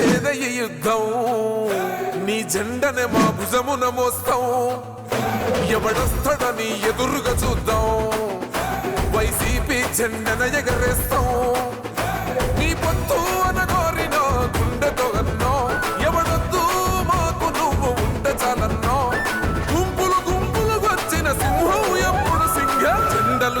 నువ్వే ఈ యుద్ధం నీ జెండనే మా భుజమున మోస్తాం. ఎవడొస్తాడని ఎదురుగా చూద్దాం. వైసీపీ జెండన ఎగరేస్తాం.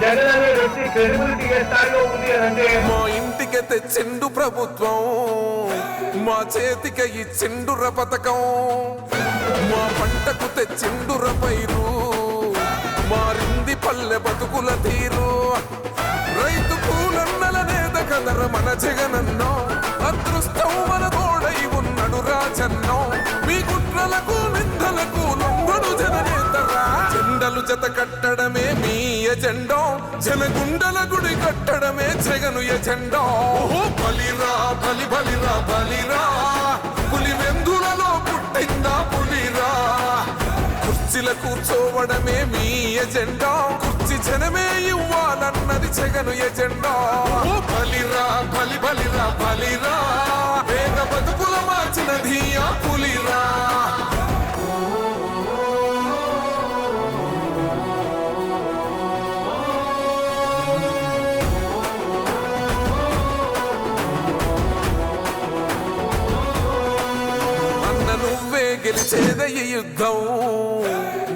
జగన్ అనే వ్యక్తి క్రెడిబిలిటీ స్థాయిలో ఉంది అంటే మా ఇంటికి తెచ్చిండు ప్రభుత్వం మా చేతికి ఇచ్చిండుర పథకం మా పంటకు తెచ్చిండుర పైరు మారింది పల్లె బతుకుల తీరు. రైతు కూలన్నల నేత మన జగనన్నో అదృష్టం మన తోడై ఉన్నడు మీ కుట్రలకు నిందలకు లొంగడు జననేతరా. జెండలు జత కట్టడమే మీ ఎజెండో. జనగుండల గుడి కట్టడమే జగను ఎజెండో. ఓ బలిరా బలి బలిరా బలిరా. పులి వెందులలో పుట్టిందా పులిరా. కుర్చీల కూర్చోవడమే మీ ఎజెండా. జనమే ఇవ్వాలన్నది జగను ఎజెండా. బలిరా బలి బలిరా బలిరా. పేద బతుకుల మార్చినది ఆ పులిరా. అన్న నువ్వే గెలిచేద యుద్ధం.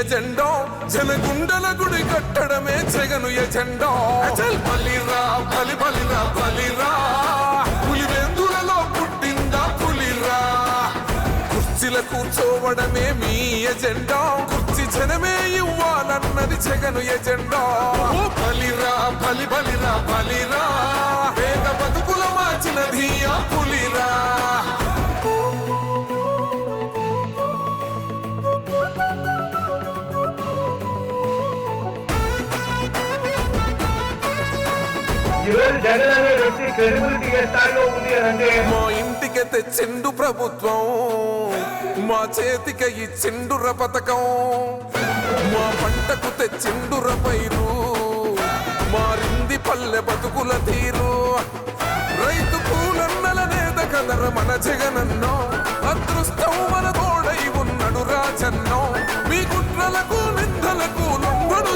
ఎజెండో? జనగుండల గుడి కట్టడమే జగను ఎజెండో. అచల్ బలిరా బలి బలిరా బలిరా పులివెందులలో పుట్టిందా పులిరా కుర్చీల కూర్చోవడమే మీ ఎజెండా. కుర్చీ జనమే ఇవ్వాలన్నది జగను ఎజెండా. బలిరా బలి బలిరా బలిరా పేద బతుకుల మార్చినది ఆ పులిరా జగన్ అనే వ్యక్తి క్రెడిబిలిటీ ఏ స్థాయిలో ఉంది అని అంటే మా ఇంటికి తెచ్చిండు ప్రభుత్వం. మా చేతికి ఇచ్చిండుర పథకం. మా పంటకు తెచ్చిండుర పైరు. మారింది పల్లె బతుకుల తీరు. రైతు కూలన్నల నేత కదర మన జగనన్నో. అదృష్టం మన తోడై ఉన్నడు రాజన్నో. మీ కుట్రలకు నిందలకు లొంగడు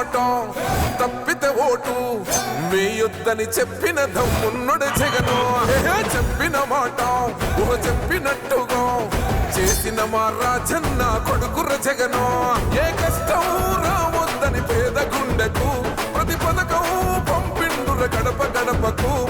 ఇచ్చిన తప్పితే ఓటు. వేయొద్దని చెప్పిన దమ్మున్నడు జగను. చెప్పిన మాట ఓ చెప్పినట్టుగా. చేసిన మా రాజన్న కొడుకుర జగను. ఏ కష్టం రావద్దని పేద గుండెకు ప్రతి పథకం పంపిండుర గడప గడపకు.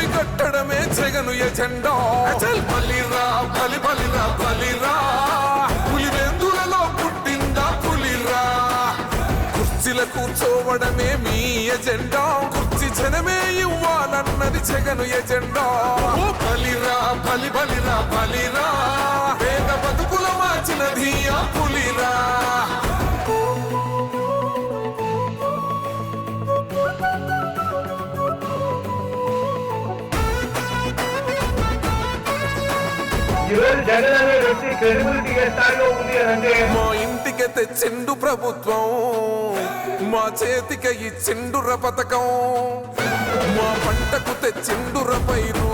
కట్టడమే జగను ఎజెండో. అచల్. బలిరా బలి బలిరా బలిరా. పులివెందులలో పుట్టిందా పులిరా? కుర్చీల కూర్చోవడమే మీ ఎజెండా. కుర్చీ జనమే ఇవ్వాలన్నది జగను ఎజెండా. బలిరా బలి బలిరా బలిరా. జగన్ అనే వ్యక్తి క్రెడిబిలిటీ ఏ స్థాయిలో ఉంది అని అంటే మా ఇంటికి తెచ్చిండు ప్రభుత్వం మా చేతికి ఇచ్చిండుర పథకం మా పంటకు తెచ్చిండుర పైరు